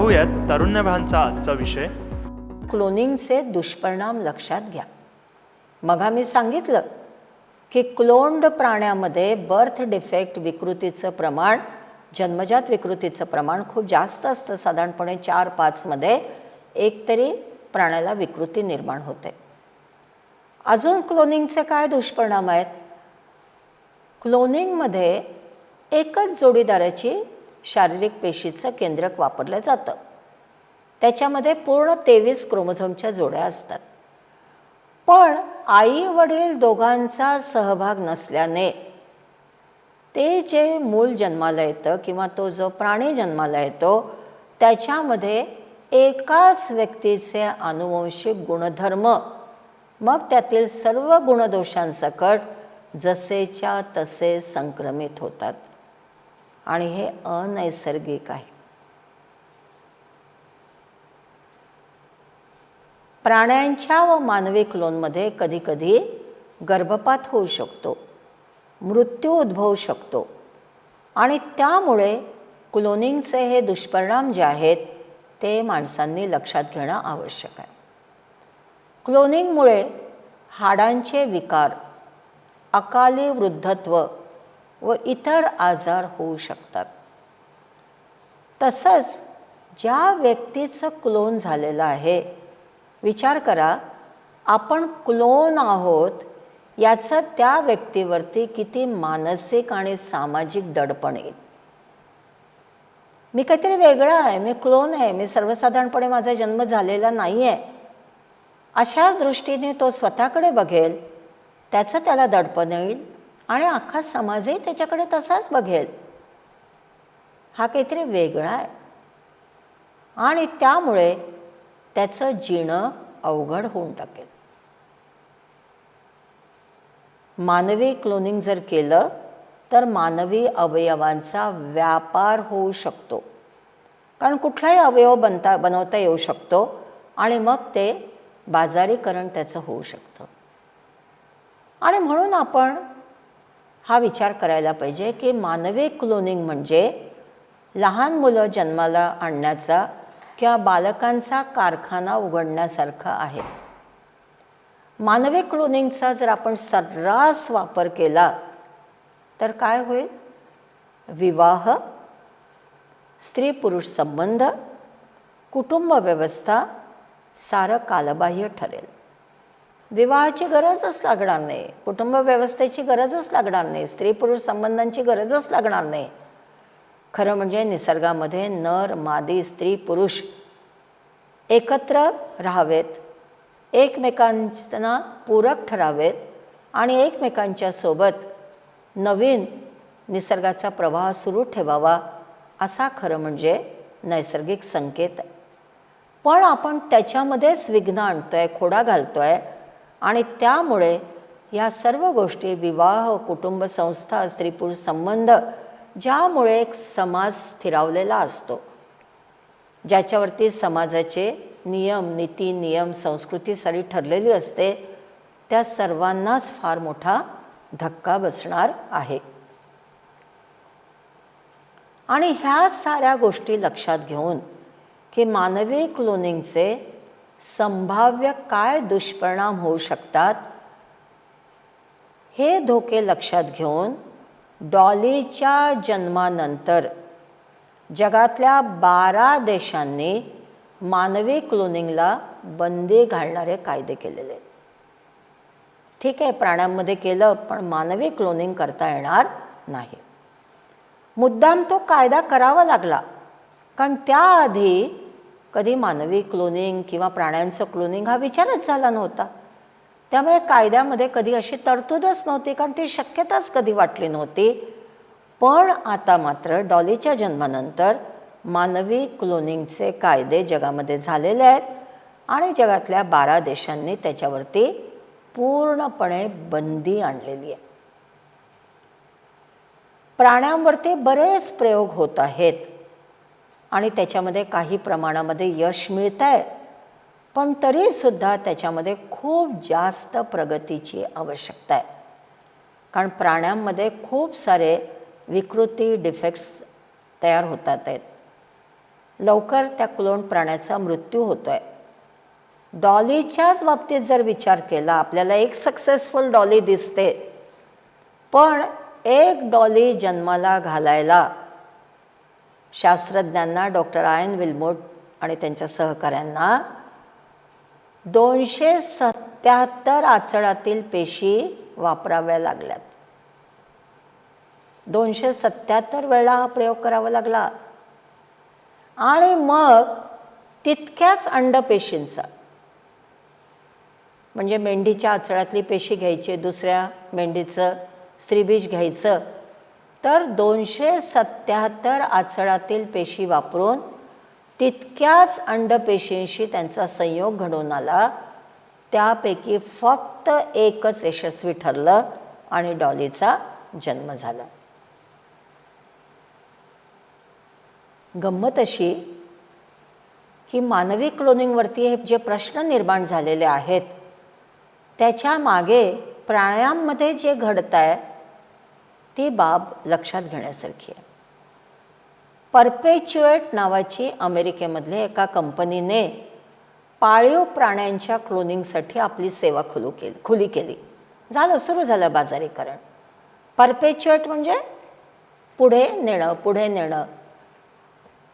पाहूयात तरुण्यभानचा आजचा विषय. क्लोनिंगचे दुष्परिणाम लक्षात घ्या. मग आम्ही सांगितलं की क्लोन्ड प्राण्यामध्ये बर्थ डिफेक्ट विकृतीचं प्रमाण जन्मजात विकृतीचं प्रमाण खूप जास्त असतं. साधारणपणे चार पाचमध्ये एक तरी प्राण्याला विकृती निर्माण होते. अजून क्लोनिंगचे काय दुष्परिणाम आहेत? क्लोनिंगमध्ये एकच जोडीदाराची शारीरिक पेशीचं केंद्रक वापरलं जातं. त्याच्यामध्ये पूर्ण तेवीस क्रोमोझोमच्या जोड्या असतात. पण आई वडील दोघांचा सहभाग नसल्याने ते जे मूल जन्माला येतं किंवा तो जो प्राणी जन्माला येतो त्याच्यामध्ये एकाच व्यक्तीचे अनुवंशिक गुणधर्म मग त्यातील सर्व गुणदोषांसकट जसेच्या तसे संक्रमित होतात. आणि हे अनैसर्गिक आहे. प्राण्यांच्या व मानवी क्लोनमध्ये कधीकधी गर्भपात होऊ शकतो मृत्यू उद्भवू शकतो आणि त्यामुळे क्लोनिंगचे हे दुष्परिणाम जे आहेत ते माणसांनी लक्षात घेणं आवश्यक आहे. क्लोनिंगमुळे हाडांचे विकार अकाली वृद्धत्व व इतर आजार होऊ शकतात. तसंच ज्या व्यक्तीचं क्लोन झालेलं आहे विचार करा आपण क्लोन आहोत याचं त्या व्यक्तीवरती किती मानसिक आणि सामाजिक दडपण येईल. मी काहीतरी वेगळं आहे मी क्लोन आहे मी सर्वसाधारणपणे माझा जन्म झालेला नाही आहे अशाच दृष्टीने तो स्वतःकडे बघेल त्याचं त्याला दडपण येईल. आणि अख्खा समाजही त्याच्याकडे तसाच बघेल. हा काहीतरी वेगळा आहे. आणि त्यामुळे त्याचं जीणं अवघड होऊन टाकेल. मानवी क्लोनिंग जर केलं तर मानवी अवयवांचा व्यापार होऊ शकतो. कारण कुठलाही अवयव बनता बनवता येऊ शकतो आणि मग ते बाजारीकरण त्याचं होऊ शकतं. आणि म्हणून आपण हा विचार करायला पाहिजे की मानवी क्लोनिंग म्हणजे लहान मुलं जन्माला आणण्याचा किंवा बालकांचा कारखाना उघडण्यासारखं आहे. मानवी क्लोनिंगचा जर आपण सर्रास वापर केला तर काय होईल? विवाह स्त्री पुरुष संबंध कुटुंब व्यवस्था सारं कालबाह्य ठरेल. विवाहाची गरजच लागणार नाही. कुटुंब व्यवस्थेची गरजच लागणार नाही. स्त्री पुरुष संबंधांची गरजच लागणार नाही. खरं म्हणजे निसर्गामध्ये नर मादी स्त्री पुरुष एकत्र राहावेत. एकमेकांना पूरक ठरावेत आणि एकमेकांच्या सोबत नवीन निसर्गाचा प्रवाह सुरू ठेवावा असा खरं म्हणजे नैसर्गिक संकेत पण आपण त्याच्यामध्येच विघ्न आणतो आहे खोडा घालतो आहे आणि त्यामुळे या सर्व गोष्टी विवाह कुटुंब संस्था स्त्री पुरुष संबंध ज्यामुळे एक समाज स्थिरावलेला असतो. ज्याच्यावरती समाजाचे नियम नीती नियम संस्कृती सारी ठरलेली असते त्या सर्वांनाच फार मोठा धक्का बसणार आहे. आणि ह्या साऱ्या गोष्टी लक्षात घेऊन की मानवी क्लोनिंगचे संभाव्य काय दुष्परिणाम होऊ शकतात? हे धोके लक्षात घेऊन डॉलीच्या जन्मानंतर जगातल्या बारा देशांनी मानवी क्लोनिंगला बंदी घालणारे कायदे केलेले. ठीक आहे प्राण्यांमध्ये केलं पण मानवी क्लोनिंग करता येणार नाही. मुद्दाम तो कायदा करावा लागला. कारण त्याआधी कधी मानवी क्लोनिंग किंवा प्राण्यांचं क्लोनिंग हा विचारच झाला नव्हता. त्यामुळे कायद्यामध्ये कधी अशी तरतूदच नव्हती कारण ती शक्यताच कधी वाटली नव्हती. पण आता मात्र डॉलीच्या जन्मानंतर मानवी क्लोनिंगचे कायदे जगामध्ये झालेले आहेत आणि जगातल्या बारा देशांनी त्याच्यावरती पूर्णपणे बंदी आणलेली आहे. प्राण्यांवरती बरेच प्रयोग होत आहेत. आणि त्याच्यामध्ये काही प्रमाणामध्ये यश मिळत आहे पण तरीसुद्धा त्याच्यामध्ये खूप जास्त प्रगतीची आवश्यकता आहे. कारण प्राण्यांमध्ये खूप सारे विकृती डिफेक्ट्स तयार होतात आहेत. लवकर त्या क्लोन प्राण्याचा मृत्यू होतो आहे डॉलीच्याच बाबतीत जर विचार केला आपल्याला एक सक्सेसफुल डॉली दिसते. पण एक डॉली जन्माला घालायला शास्त्रज्ञांना डॉक्टर आयन विल्मोट आणि त्यांच्या सहकाऱ्यांना दोनशे सत्याहत्तर आचळातील पेशी वापराव्या लागल्यात. दोनशे सत्याहत्तर वेळा हा प्रयोग करावा लागला. आणि मग तितक्याच अंडपेशींचा म्हणजे मेंढीच्या आचळातली पेशी घ्यायची दुसऱ्या मेंढीचं स्त्रीबीज घ्यायचं तर दोनशे सत्याहत्तर आचळातील पेशी वापरून तितक्याच अंडपेशींशी त्यांचा संयोग घडून आला. त्यापैकी फक्त एकच यशस्वी ठरलं आणि डॉलीचा जन्म झाला. गंमत अशी की मानवी क्लोनिंगवरती हे जे प्रश्न निर्माण झालेले आहेत त्याच्यामागे प्राण्यांमध्ये जे घडत आहे ती बाब लक्षात घेण्यासारखी आहे. परपेच्युएट नावाची अमेरिकेमधल्या एका कंपनीने पाळीव प्राण्यांच्या क्लोनिंगसाठी आपली सेवा खुलू केली खुली केली. झालं सुरू झालं बाजारीकरण. परपेच्युएट म्हणजे पुढे नेणं पुढे नेणं.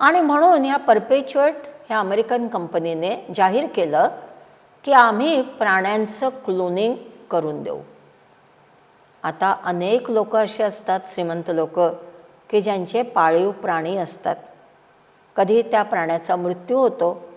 आणि म्हणून ह्या परपेच्युएट ह्या अमेरिकन कंपनीने जाहीर केलं की आम्ही प्राण्यांचं क्लोनिंग करून देऊ. आता अनेक लोक असे असतात श्रीमंत लोक की ज्यांचे पाळीव प्राणी असतात. कधी त्या प्राण्याचा मृत्यू होतो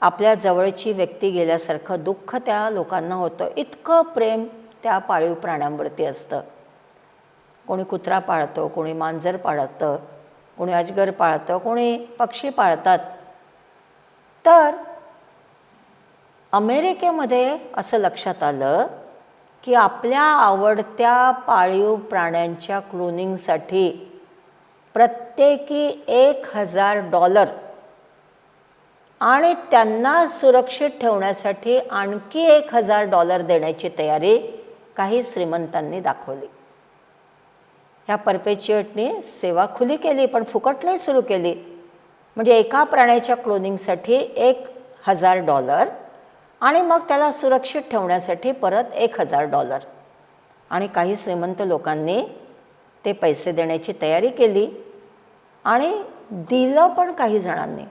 आपल्या जवळची व्यक्ती गेल्यासारखं दुःख त्या लोकांना होतं. इतकं प्रेम त्या पाळीव प्राण्यांवरती असतं. कोणी कुत्रा पाळतो कोणी मांजर पाळतं कोणी अजगर पाळतं कोणी पक्षी पाळतात. तर अमेरिकेमध्ये असं लक्षात आलं की आपल्या आवडत्या पाळीव प्राण्यांच्या क्लोनिंगसाठी प्रत्येकी एक हजार डॉलर आणि त्यांना सुरक्षित ठेवण्यासाठी आणखी एक हजार डॉलर देण्याची तयारी काही श्रीमंतांनी दाखवली. ह्या परपेच्युएटनी सेवा खुली केली पण फुकट नाही सुरू केली. म्हणजे एका प्राण्याच्या क्लोनिंगसाठी एक हजार डॉलर आणि मग त्याला सुरक्षित ठेवण्यासाठी परत एक हजार डॉलर. आणि काही श्रीमंत लोकांनी ते पैसे देण्याची तयारी केली आणि दिलं पण काही जणांनी.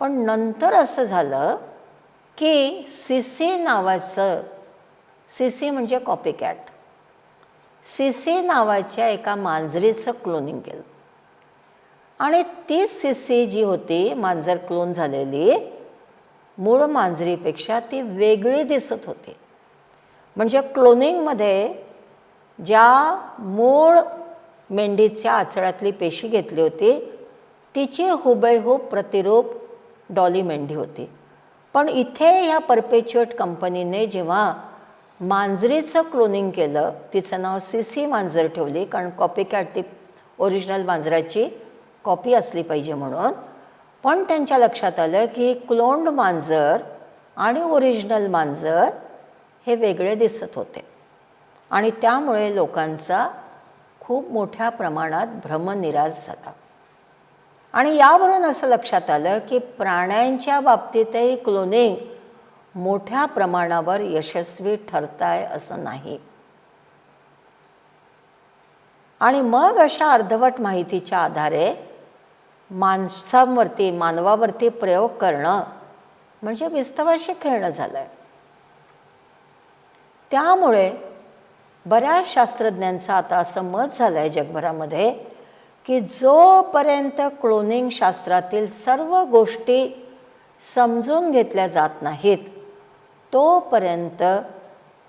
पण नंतर असं झालं की सिसी नावाचं सिसी म्हणजे कॉपी कॅट सिसी नावाच्या एका मांजरीचं क्लोनिंग केलं. आणि ती सिसी जी होती मांजर क्लोन झालेली मूळ मांजरीपेक्षा ती वेगळी दिसत होती. म्हणजे क्लोनिंगमध्ये ज्या मूळ मेंढीच्या आचळ्यातली पेशी घेतली होती तिची हुबेहूब प्रतिरूप डॉली मेंढी होती. पण इथे ह्या परपेच्युएट कंपनीने जेव्हा मांजरीचं क्लोनिंग केलं तिचं नाव सी सी मांजर ठेवली कारण कॉपी कॅट ती ओरिजिनल मांजराची कॉपी असली पाहिजे म्हणून पण त्यांच्या लक्षात आलं की क्लोन्ड मांजर आणि ओरिजिनल मांजर हे वेगळे दिसत होते. आणि त्यामुळे लोकांचा खूप मोठ्या प्रमाणात भ्रमनिराश झाला. आणि यावरून असं लक्षात आलं की प्राण्यांच्या बाबतीतही क्लोनिंग मोठ्या प्रमाणावर यशस्वी ठरताय असं नाही. आणि मग अशा अर्धवट माहितीच्या आधारे माणसांवरती मानवावरती प्रयोग करणं म्हणजे विस्तवाशी खेळणं झालं आहे त्यामुळे बऱ्याच शास्त्रज्ञांचं आता असं मत झालं आहे जगभरामध्ये की जोपर्यंत क्लोनिंग शास्त्रातील सर्व गोष्टी समजून घेतल्या जात नाहीत तोपर्यंत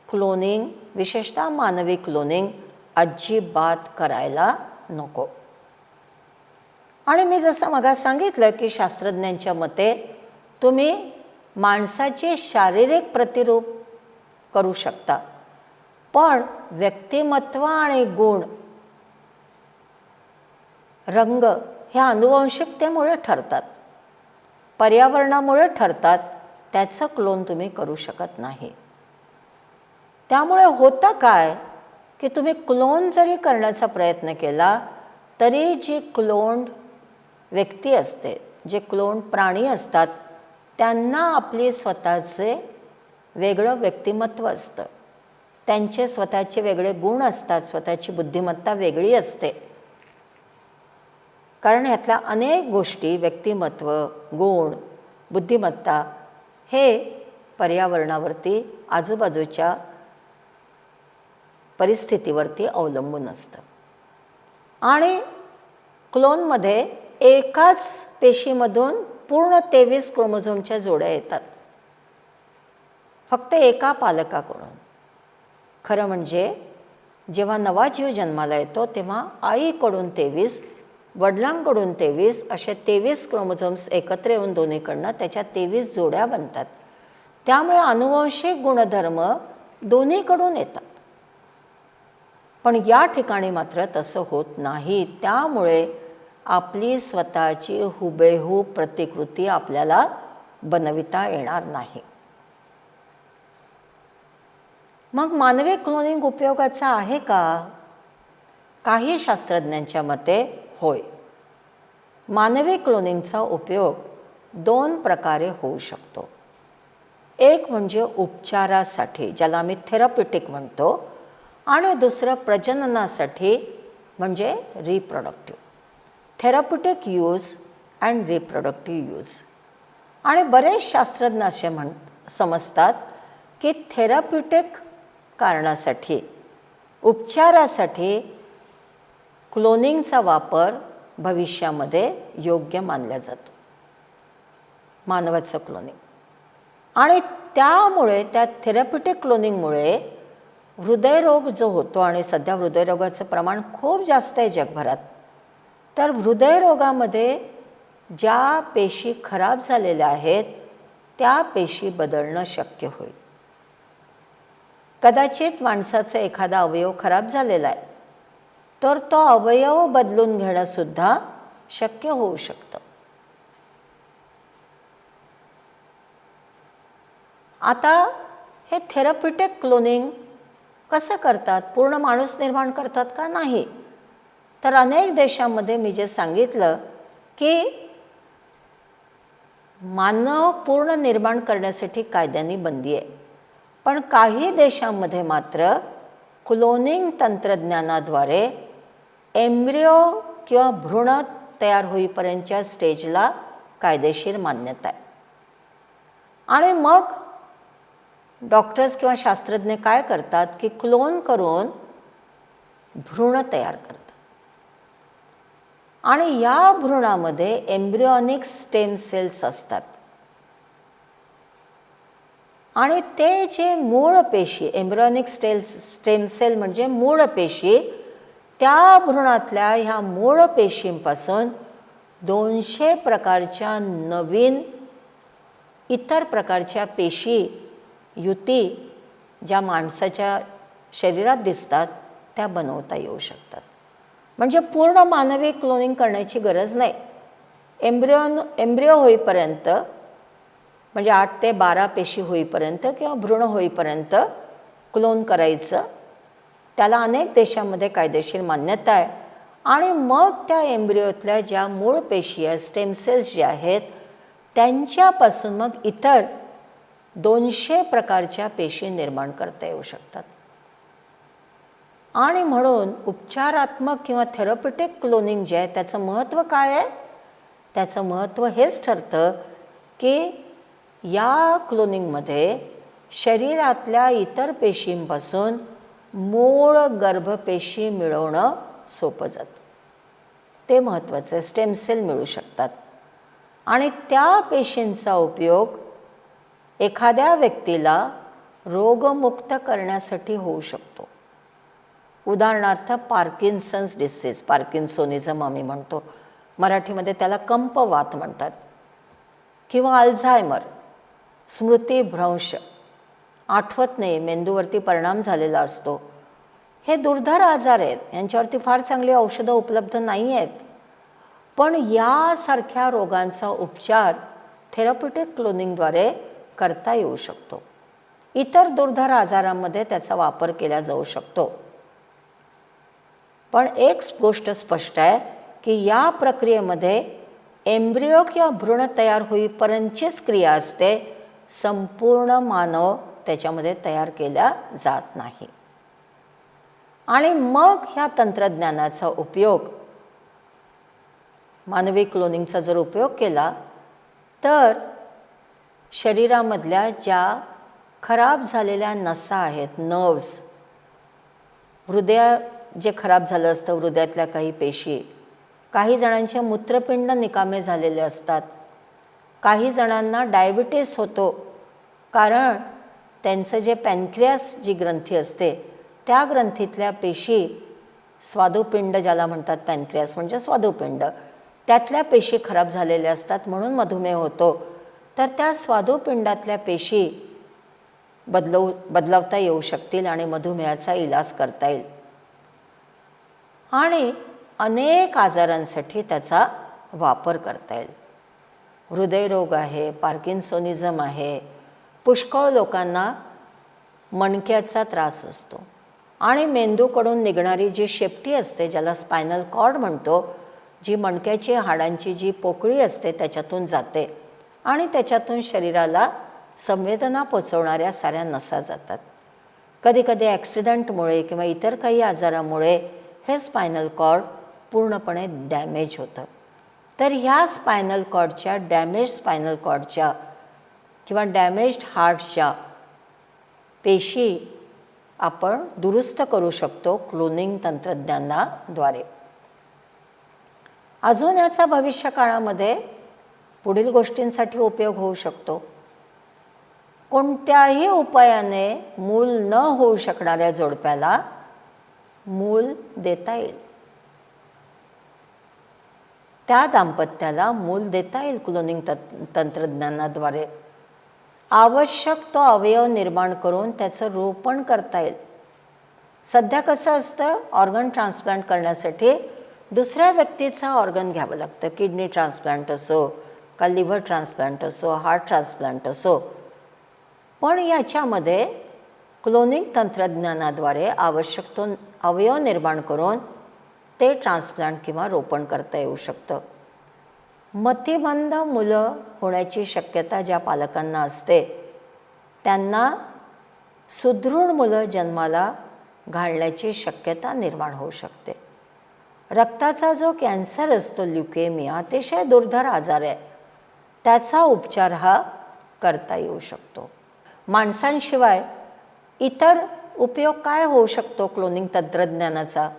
क्लोनिंग विशेषतः मानवी क्लोनिंग अजिबात करायला नको. आणि मी जसं मगा सांगितलं की शास्त्रज्ञांच्या मते तुम्ही माणसाचे शारीरिक प्रतिरूप करू शकता. पण व्यक्तिमत्व आणि गुण रंग हे अनुवंशिकतेमुळे ठरतात. पर्यावरणामुळे ठरतात. त्याचं क्लोन तुम्ही करू शकत नाही. त्यामुळे होतं काय की तुम्ही क्लोन जरी करण्याचा प्रयत्न केला तरी जी क्लोन व्यक्ती असते जे क्लोन प्राणी असतात त्यांना आपले स्वतःचे वेगळं व्यक्तिमत्व असतं. त्यांचे स्वतःचे वेगळे गुण असतात स्वतःची बुद्धिमत्ता वेगळी असते. कारण ह्यातल्या अनेक गोष्टी व्यक्तिमत्व गुण बुद्धिमत्ता हे पर्यावरणावरती आजूबाजूच्या परिस्थितीवरती अवलंबून असतं. आणि क्लोनमध्ये एकाच पेशीमधून पूर्ण तेवीस क्रोमोझोमच्या जोड्या येतात. फक्त एका पालकाकडून. खरं म्हणजे जेव्हा नवा जीव जन्माला येतो तेव्हा आईकडून तेवीस वडिलांकडून तेवीस असे तेवीस क्रोमोझोम्स एकत्र येऊन दोन्हीकडनं त्याच्या तेवीस जोड्या बनतात. त्यामुळे अनुवंशिक गुणधर्म दोन्हीकडून येतात. पण या ठिकाणी मात्र तसं होत नाही. त्यामुळे आपली स्वतःची हुबेहूब प्रतिकृती आपल्याला बनविता येणार नाही. मग मानवी क्लोनिंग उपयोगाचा आहे का? काही शास्त्रज्ञांच्या मते होय. मानवी क्लोनिंगचा उपयोग दोन प्रकारे होऊ शकतो. एक म्हणजे उपचारासाठी ज्याला आम्ही थेरपिटिक म्हणतो आणि दुसरं प्रजननासाठी म्हणजे reproductive. Therapeutic use and reproductive use. आणि बरेच शास्त्रज्ञ असे म्हण समजतात की थेरप्युटिक कारणासाठी उपचारासाठी क्लोनिंगचा वापर भविष्यामध्ये योग्य मानला जातो. मानवाचं क्लोनिंग. आणि त्यामुळे त्या थेरप्युटिक क्लोनिंगमुळे हृदयरोग जो होतो आणि सध्या हृदयरोगाचं प्रमाण खूप जास्त आहे जगभरात तर हृदयरोगामध्ये ज्या पेशी खराब झालेल्या आहेत त्या पेशी बदलणं शक्य होईल. कदाचित माणसाचा एखादा अवयव खराब झालेला आहे तर तो अवयव बदलून घेणंसुद्धा शक्य होऊ शकतं. आता हे थेरप्युटिक क्लोनिंग कसं करतात? पूर्ण माणूस निर्माण करतात का नाही? तर अनेक देशांमध्ये मी जे सांगितलं की मानव पूर्ण निर्माण करण्यासाठी कायद्याने बंदी आहे. पण काही देशांमध्ये मात्र क्लोनिंग तंत्रज्ञानाद्वारे एम्ब्रिओ किंवा भ्रूण तयार होईपर्यंतच्या स्टेजला कायदेशीर मान्यता आहे. आणि मग डॉक्टर्स किंवा शास्त्रज्ञ काय करतात की क्लोन करून भ्रूण तयार करतात. आणि या भ्रूणामध्ये एम्ब्रिओनिक स्टेम सेल्स असतात. आणि ते जे मूळ पेशी एम्ब्रिओनिक स्टेल्स स्टेम सेल म्हणजे मूळ पेशी त्या भ्रूणातल्या ह्या मूळ पेशींपासून दोनशे प्रकारच्या नवीन इतर प्रकारच्या पेशी युती ज्या माणसाच्या शरीरात दिसतात त्या बनवता येऊ शकतात. म्हणजे पूर्ण मानवी क्लोनिंग करण्याची गरज नाही. एम्ब्रिओन एम्ब्रिओ होईपर्यंत म्हणजे आठ ते बारा पेशी होईपर्यंत किंवा भ्रूण होईपर्यंत क्लोन करायचं. त्याला अनेक देशांमध्ये कायदेशीर मान्यता आहे. आणि मग त्या एम्ब्रिओतल्या ज्या मूळ पेशी आहेत स्टेमसेल्स ज्या आहेत त्यांच्यापासून मग इतर दोनशे प्रकारच्या पेशी निर्माण करता येऊ शकतात. आणि म्हणून उपचारात्मक किंवा थेरपिटिक क्लोनिंग जे आहे त्याचं महत्त्व काय आहे? त्याचं महत्त्व हेच ठरतं की या क्लोनिंगमध्ये शरीरातल्या इतर पेशींपासून मूळ गर्भपेशी मिळवणं सोपं जातं. ते महत्त्वाचं आहे. स्टेम सेल मिळू शकतात. आणि त्या पेशींचा उपयोग एखाद्या व्यक्तीला रोगमुक्त करण्यासाठी होऊ शकतो. उदाहरणार्थ पार्किन्सन्स डिसीज पार्किन्सोनिझम आम्ही म्हणतो. मराठीमध्ये त्याला कंपवात म्हणतात. किंवा अल्झायमर स्मृतीभ्रंश. आठवत नाही मेंदूवरती परिणाम झालेला असतो. हे दुर्धर आजार आहेत यांच्यावरती फार चांगली औषधं उपलब्ध नाही आहेत. पण यासारख्या रोगांचा उपचार थेरप्युटिक क्लोनिंगद्वारे करता येऊ शकतो. इतर दुर्धर आजारांमध्ये त्याचा वापर केला जाऊ शकतो. पण एक गोष्ट स्पष्ट आहे की या प्रक्रियेमध्ये एम्ब्रिओ किंवा भ्रूण तयार होईपर्यंतचीच क्रिया असते संपूर्ण मानव त्याच्यामध्ये तयार केला जात नाही. आणि मग ह्या तंत्रज्ञानाचा उपयोग मानवी क्लोनिंगचा जर उपयोग केला तर शरीरामधल्या ज्या खराब झालेल्या नसा आहेत नर्व्स हृदय जे खराब झालं असतं हृदयातल्या काही पेशी. काही जणांचे मूत्रपिंड निकामे झालेले असतात. काही जणांना डायबिटीस होतो. कारण त्यांचं जे पॅनक्रियास जी ग्रंथी असते त्या ग्रंथीतल्या पेशी स्वादुपिंड ज्याला म्हणतात पॅनक्रियास म्हणजे स्वादुपिंड त्यातल्या पेशी खराब झालेल्या असतात म्हणून मधुमेह होतो. तर त्या स्वादुपिंडातल्या पेशी बदलवू बदलावता येऊ शकतील आणि मधुमेहाचा इलाज करता येईल. आणि अनेक आजारांसाठी त्याचा वापर करता येईल. हृदयरोग आहे पार्किन्सोनिझम आहे पुष्कळ लोकांना मणक्याचा त्रास असतो. आणि मेंदूकडून निघणारी जी शेपटी असते ज्याला स्पायनल कॉर्ड म्हणतो जी मणक्याची हाडांची जी पोकळी असते त्याच्यातून जाते आणि त्याच्यातून शरीराला संवेदना पोचवणाऱ्या साऱ्या नसा जातात. कधीकधी ॲक्सिडंटमुळे किंवा इतर काही आजारामुळे हे स्पायनल कॉर्ड पूर्णपणे डॅमेज होतं. तर ह्या स्पायनल कॉर्डच्या डॅमेज स्पायनल कॉर्डच्या किंवा डॅमेज्ड हार्टच्या पेशी आपण दुरुस्त करू शकतो क्लोनिंग तंत्रज्ञानाद्वारे. अजून याचा भविष्य काळामध्ये पुढील गोष्टींसाठी उपयोग होऊ शकतो. कोणत्याही उपायाने मूल न होऊ शकणाऱ्या जोडप्याला मूल देता येईल. त्या दाम्पत्याला मूल देता येईल क्लोनिंग तंत तंत्रज्ञानाद्वारे. आवश्यक तो अवयव निर्माण करून त्याचं रोपण करता येईल. सध्या कसं असतं? ऑर्गन ट्रान्सप्लांट करण्यासाठी दुसऱ्या व्यक्तीचा ऑर्गन घ्यावं लागतं. किडनी ट्रान्सप्लांट असो का लिव्हर ट्रान्सप्लांट असो हार्ट ट्रान्सप्लांट असो. पण याच्यामध्ये क्लोनिंग तंत्रज्ञानाद्वारे आवश्यक तो अवयव निर्माण करून ते ट्रान्सप्लांट किंवा रोपण करता येऊ शकतं. मतिमंद मुलं होण्याची शक्यता ज्या पालकांना असते त्यांना सुदृढ मुलं जन्माला घालण्याची शक्यता निर्माण होऊ शकते. रक्ताचा जो कॅन्सर असतो ल्युकेमिया अतिशय दुर्धर आजार आहे त्याचा उपचार हा करता येऊ शकतो. माणसांशिवाय इतर उपयोग काय होऊ शकतो क्लोनिंग तंत्रज्ञानाचा?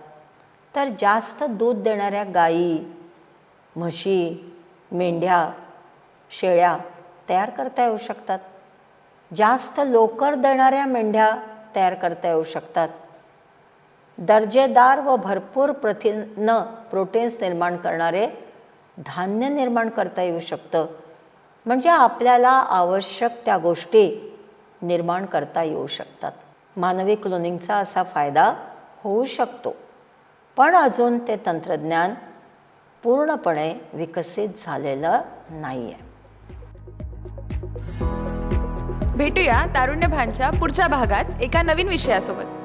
तर जास्त दूध देणाऱ्या गायी म्हशी मेंढ्या शेळ्या तयार करता येऊ शकतात. जास्त लोकर देणाऱ्या मेंढ्या तयार करता येऊ शकतात. दर्जेदार व भरपूर प्रथिन प्रोटीन्स निर्माण करणारे धान्य निर्माण करता येऊ शकतं. म्हणजे आपल्याला आवश्यक त्या गोष्टी निर्माण करता येऊ शकतात. मानवी क्लोनिंगचा असा फायदा होऊ शकतो. पण अजून ते तंत्रज्ञान पूर्णपणे विकसित झालेलं नाही आहे भेटूया तारुण्य भानच्या पुढच्या भागात एका नवीन विषयासोबत.